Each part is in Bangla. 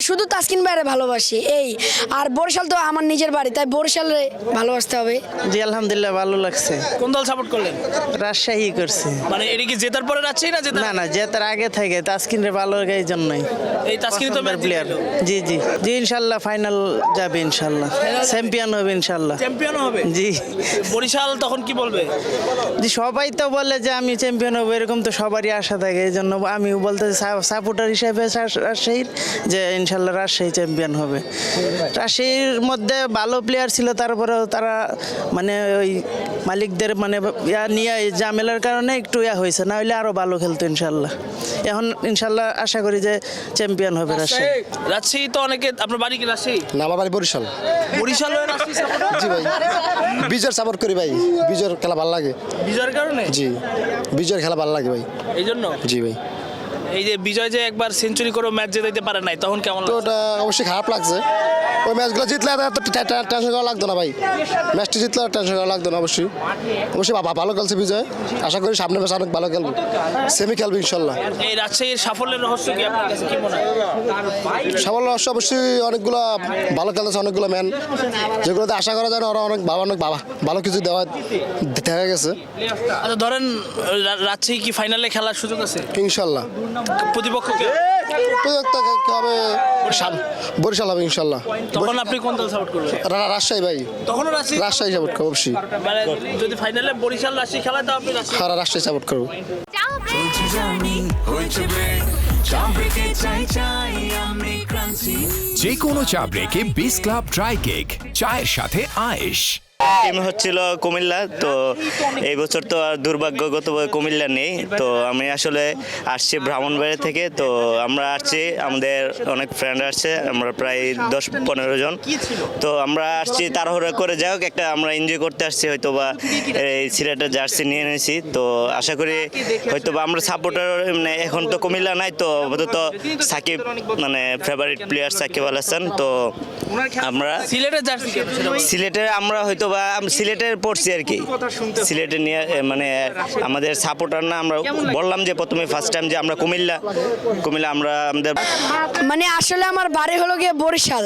শুধু তাসকিন ভাইরে ভালোবাসি এই। আর বরিশাল তো আমার নিজের বাড়ি তাই বরিশালে ভালোবাসতে হবে। জি আলহামদুলিল্লাহ ভালো লাগছে। কোন দল সাপোর্ট করলেন? রাজশাহী করছে। মানে এটা কি জেতার পরে রাজশাহী না জেতার না না যে তার আগে থেকে তাসকিন রে ভালো লাগে এই জন্যই। এই তাসকিনই তো প্লেয়ার জি জি। জি ইনশাল্লাহ ফাইনাল যাবে ইনশাল্লাহ। চ্যাম্পিয়ন হবে ইনশাল্লাহ। চ্যাম্পিয়ন হবে? জি। বরিশাল তখন কি বলবে? জি সবাই তো বলে যে আমি চ্যাম্পিয়ন হব এরকম তো সবারই আশা থাকে এই জন্য আমিও বলতে সাপোর্টার হিসেবে রাজ- রাজশাহীর যে ইনশাল্লাহ রাজশাহী চ্যাম্পিয়ন হবে। রাজশাহীর মধ্যে ভালো প্লেয়ার ছিল তারপরেও তারা মানে ওই মালিকদের মানে ইয়া নিয়ে এই ঝামেলার কারণে একটু ইয়া হয়েছে না হলে আরও ভালো খেলতো ইনশাল্লাহ। এখন ইনশাল্লাহ আশা করি যে চ্যাম্পিয়ন হবে রাজশাহী। রাজশাহী তো অনেকে আপনার বাড়ি কি রাজশাহী? না আমার বাড়ি বরিশাল। বরিশাল? জি ভাই। বিজয়ের সাপোর্ট করি ভাই। বিজয়ের খেলা ভালো লাগে। বিজয়ের কারণে? জি। বিজয়ের খেলা ভালো লাগে ভাই। এই জন্য জি ভাই। এই যে বিজয় যে একবার সেঞ্চুরি করে ম্যাচ জেতাইতে পারে নাই তখন কেমন তো? ওটা অবশ্যই খারাপ লাগছে। ওই ম্যাচগুলো জিতলে এত টেনশন করা লাগতো না ভাই। ম্যাচটি জিতলে টেনশন করা লাগতো না অবশ্যই। অবশ্যই বাবা ভালো খেলছে বিজয়। আশা করি সামনে ম্যাচ অনেক ভালো খেলব। সেমি খেলবে ইনশাল্লাহ। এই রাজশাহীর সাফল্যের রহস্য কি আপনার কাছে? কি মনে হয়? সাফল্য অবশ্যই অবশ্যই অনেকগুলো ভালো খেলছে অনেকগুলো ম্যান যেগুলোতে আশা করা যায় না ওরা অনেক বাবা অনেক বাবা ভালো কিছু দেওয়া দেখা গেছে। আচ্ছা ধরেন রাজশাহী কি ফাইনালে খেলার সুযোগ আছে? ইনশাল্লাহ। প্রতিপক্ষ কে হবে? বরিশাল। হবে ইনশাল্লাহ। তখন আপনি কোন দল সাপোর্ট করবেন? রা- রাজশাহী ভাই। তখনও রাজশাহী? রাজশাহী সাপোর্ট করব অবশ্যই। মানে যদি ফাইনালে বরিশাল রাজশাহী খেলা তো আপনি রাজশাহী? হ্যাঁ রাজশাহী সাপোর্ট করব। যে কোনো চা ব্রেকে বিস ক্লাব ড্রাই কেক চায়ের সাথে আয়েশ। টিম হচ্ছিল কুমিল্লা তো এই বছর তো আর দুর্ভাগ্যগতভাবে কুমিল্লা নেই। তো আমি আসলে আসছি ব্রাহ্মণবাড়ি থেকে তো আমরা আসছি আমাদের অনেক ফ্রেন্ড আসছে আমরা প্রায় দশ পনেরো জন। তো আমরা আসছি তাড়াহুড়া করে যাই হোক একটা আমরা এনজয় করতে আসছি হয়তো বা এই সিলেটের জার্সি নিয়ে নিয়েছি তো আশা করি হয়তো বা আমরা সাপোর্টার মানে এখন তো কুমিল্লা নাই তো আপাতত সাকিব মানে ফেভারিট প্লেয়ার সাকিব আল হাসান। তো আমরা সিলেটের জার্সি আমরা হয়তো বা আম- সিলেটের পড়ছি আর কি। সিলেটে নিয়ে মানে আমাদের সাপোর্টার না আমরা বললাম যে প্রথমে ফার্স্ট টাইম যে আমরা কুমিল্লা কুমিল্লা আমরা আমাদের মানে আসলে আমার বাড়ি হলো গিয়ে বরিশাল।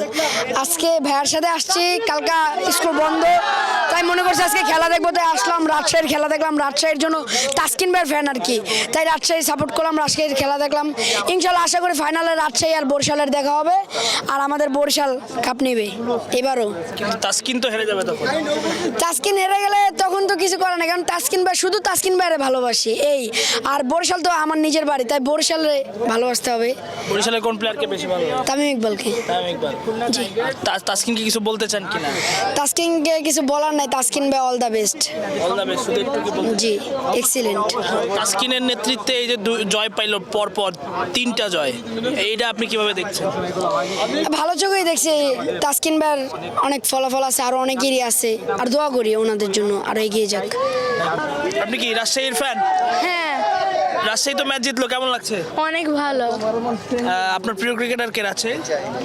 আজকে ভাইয়ার সাথে আসছি কালকা স্কুল বন্ধ তাই মনে করছি আজকে খেলা দেখব তাই আসলাম রাজশাহীর খেলা দেখলাম রাজশাহীর জন্য তাসকিন ভাইয়ের ফ্যান আর কি। তাই রাজশাহী সাপোর্ট করলাম রাজশাহীর খেলা দেখলাম। ইনশাল্লাহ আশা করি ফাইনালে রাজশাহী আর বরিশালের দেখা হবে আর আমাদের বরিশাল কাপ নেবে এবারও। তাসকিন তো হেরে যাবে তখন। তাসকিন হেরে গেলে তখন তো কিছু করার না কারণ তাসকিন ভাই শুধু তাসকিন ভাইরে ভালোবাসি এই। আর বরিশাল তো আমার নিজের বাড়ি তাই বরিশালে ভালোবাসতে হবে। বরিশালের কোন প্লেয়ারকে বেশি ভালো? তামিম ইকবালকে। তামিম ইকবাল। জি। তাসকিনকে কিছু বলতে চান কিনা? তাসকিনকে কিছু বলার নাই তাসকিন ভাই all the best all the best শুধু একটু জি এক্সিলেন্ট তাসকিনের নেতৃত্বে এই যে জয় পাইলো পর পর তিনটা জয় এইটা আপনি কীভাবে দেখছেন? ভালো চোখেই দেখছি তাসকিন ভাইয়ের অনেক ফলাফল আছে আরও অনেকেরই আছে। আর দোয়া করি ওনাদের জন্য আর এগিয়ে যাক। আপনি কি রাজশাহীর ফ্যান হ্যাঁ। রাজশাহী তো ম্যাচ জিতলো কেমন লাগছে? অনেক ভালো। আপনার প্রিয় ক্রিকেটার কে আছে?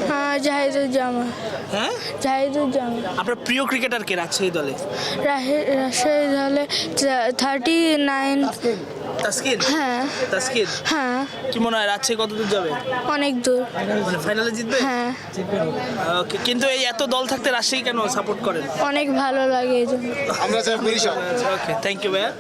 হ্যাঁ জাহিদুজ্জামান। হ্যাঁ? জাহিদুজ্জামান। আপনার প্রিয় ক্রিকেটার কে রাজশাহী দলে? রাহি- রাজশাহী দলে থার্টি নাইন তাসকিন? হ্যাঁ। তাসকিন? হ্যাঁ। কি মনে হয় রাজশাহী কত দূর যাবে? অনেক দূর। মানে ফাইনালে জিতবে? হ্যাঁ। Okay, কিন্তু এই এত দল থাকতে রাজশাহী কেন সাপোর্ট করেন? অনেক ভালো লাগে এই জন্য। আমরা বরিশাল ওকে থ্যাংক ইউ ভাইয়া।